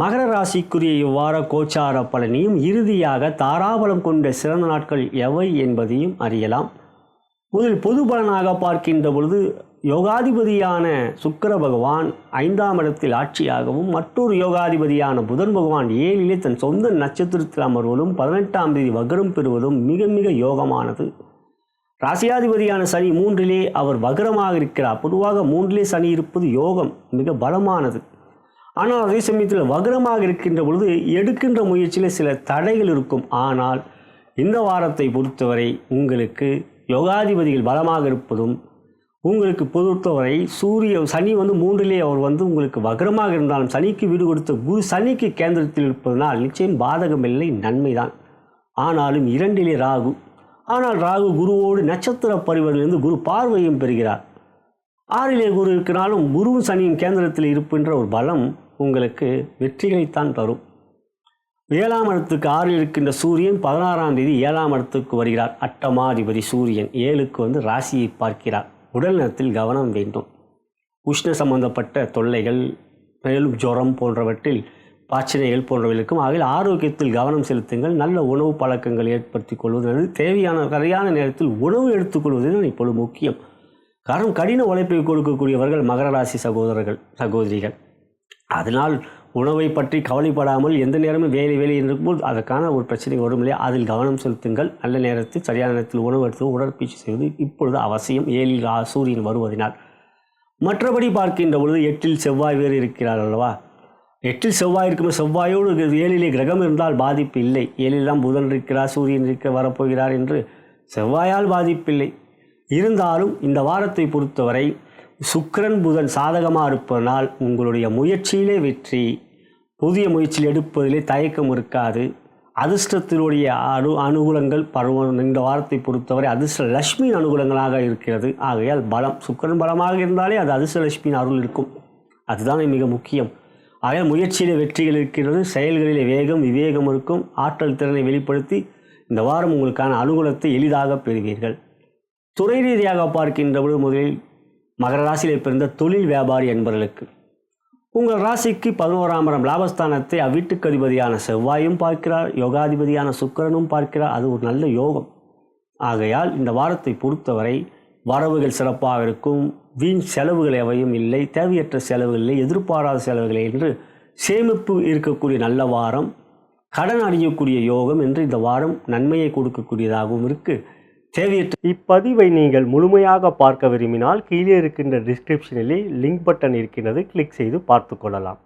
மகர ராசிக்குரிய இவ்வார கோச்சார பலனையும் இறுதியாக தாராபலம் கொண்ட சிறந்த நாட்கள் எவை என்பதையும் அறியலாம். முதலில் பொது பலனாக பார்க்கின்ற பொழுது யோகாதிபதியான சுக்கிர பகவான் ஐந்தாம் இடத்தில் ஆட்சியாகவும் மற்றொரு யோகாதிபதியான புதன் பகவான் ஏழிலே தன் சொந்த நட்சத்திரத்தில் அமர்வதும் பதினெட்டாம் தேதி வக்ரம் பெறுவதும் மிக மிக யோகமானது. ராசியாதிபதியான சனி மூன்றிலே அவர் வக்ரமாக இருக்கிறார். பொதுவாக மூன்றிலே சனி இருப்பது யோகம் மிக பலமானது. ஆனால் அதே சமயத்தில் வகரமாக இருக்கின்ற பொழுது எடுக்கின்ற முயற்சியில் சில தடைகள் இருக்கும். ஆனால் இந்த வாரத்தை பொறுத்தவரை உங்களுக்கு யோகாதிபதிகள் பலமாக இருப்பதும் உங்களுக்கு பொறுத்தவரை சூரிய சனி வந்து மூன்றிலே அவர் வந்து உங்களுக்கு வக்ரமாக இருந்தாலும் சனிக்கு வீடு கொடுத்த குரு சனிக்கு கேந்திரத்தில் இருப்பதனால் நிச்சயம் பாதகமில்லை நன்மைதான். ஆனாலும் இரண்டிலே ராகு. ஆனால் ராகு குருவோடு நட்சத்திர பரிவரிலிருந்து குரு பார்வையும் பெறுகிறார். ஆறிலே குரு இருக்கிறாலும் குருவும் சனியின் கேந்திரத்தில் இருப்பின்ற ஒரு பலம் உங்களுக்கு வெற்றிகளைத்தான் தரும். ஏழாம் இடத்துக்கு ஆறில் இருக்கின்ற சூரியன் பதினாறாம் தேதி ஏழாம் இடத்துக்கு வருகிறார். அட்டமாதிபதி சூரியன் ஏழுக்கு வந்து ராசியை பார்க்கிறார். உடல் நலத்தில் கவனம் வேண்டும். உஷ்ண சம்பந்தப்பட்ட தொல்லைகள் மேலும் ஜுரம் போன்றவற்றில் பாச்சனைகள் போன்றவைகளுக்கும் ஆகிய ஆரோக்கியத்தில் கவனம் செலுத்துங்கள். நல்ல உணவு பழக்கங்கள் ஏற்படுத்திக் கொள்வது நல்லது. தேவையான சரியான நேரத்தில் உணவு எடுத்துக்கொள்வது இப்பொழுது முக்கியம். காரணம் கடின உழைப்பை கொடுக்கக்கூடியவர்கள் மகர ராசி சகோதரர்கள் சகோதரிகள். அதனால் உணவை பற்றி கவலைப்படாமல் எந்த நேரமும் வேலை வேலை இருக்கும்போது அதற்கான ஒரு பிரச்சனை வரும் இல்லையா? அதில் கவனம் செலுத்துங்கள். நல்ல நேரத்தில் சரியான நேரத்தில் உணவு எடுத்து உடற்பயிற்சி செய்வது இப்பொழுது அவசியம். ஏழில் சூரியன் வருவதனால். மற்றபடி பார்க்கின்ற பொழுது எட்டில் செவ்வாய் வேறு இருக்கிறார் அல்லவா? எட்டில் செவ்வாய் இருக்கும் செவ்வாயோடு ஏழிலே கிரகம் இருந்தால் பாதிப்பு இல்லை. ஏழிலாம் புதன் இருக்கிறார் சூரியன் இருக்க வரப்போகிறார் என்று செவ்வாயால் பாதிப்பில்லை இருந்தாலும் இந்த வாரத்தை பொறுத்தவரை சுக்கரன் புதன் சாதகமாக இருப்பதனால் உங்களுடைய முயற்சியிலே வெற்றி புதிய முயற்சியில் எடுப்பதிலே தயக்கம் இருக்காது. அதிர்ஷ்டத்தினுடைய அனு அனுகூலங்கள் பருவம் இந்த வாரத்தை பொறுத்தவரை அதிர்ஷ்ட லட்சுமியின் அனுகூலங்களாக இருக்கிறது. ஆகையால் பலம் சுக்கரன் பலமாக இருந்தாலே அது அதிர்ஷ்ட லட்சுமியின் அருள் இருக்கும். அதுதான் மிக முக்கியம். ஆகையால் முயற்சியிலே வெற்றிகள் இருக்கிறது செயல்களிலே வேகம் விவேகம் இருக்கும். ஆற்றல் திறனை வெளிப்படுத்தி இந்த வாரம் உங்களுக்கான அனுகூலத்தை எளிதாக பெறுவீர்கள். துறை ரீதியாக பார்க்கின்ற பொழுது முதலில் மகர ராசியிலே பிறந்த தொழில் வியாபாரி என்பவர்களுக்கு உங்கள் ராசிக்கு பதினோராம் இடம் லாபஸ்தானத்தை அவ்வீட்டுக்கு அதிபதியான செவ்வாயும் பார்க்கிறார் யோகாதிபதியான சுக்கரனும் பார்க்கிறார். அது ஒரு நல்ல யோகம். ஆகையால் இந்த வாரத்தை பொறுத்தவரை வரவுகள் சிறப்பாக இருக்கும் வீண் செலவுகள் எவையும் இல்லை தேவையற்ற செலவுகள் இல்லை எதிர்பாராத செலவுகள் என்று சேமிப்பு இருக்கக்கூடிய நல்ல வாரம் கடன் அடையக்கூடிய யோகம் என்று இந்த வாரம் நன்மையை கொடுக்கக்கூடியதாகவும் இருக்குது தேவையற்ற இப்பதிவை நீங்கள் முழுமையாக பார்க்க விரும்பினால் கீழே இருக்கின்ற டிஸ்கிரிப்ஷனிலே லிங்க் பட்டன் இருக்கின்றது கிளிக் செய்து பார்த்து கொள்ளலாம்.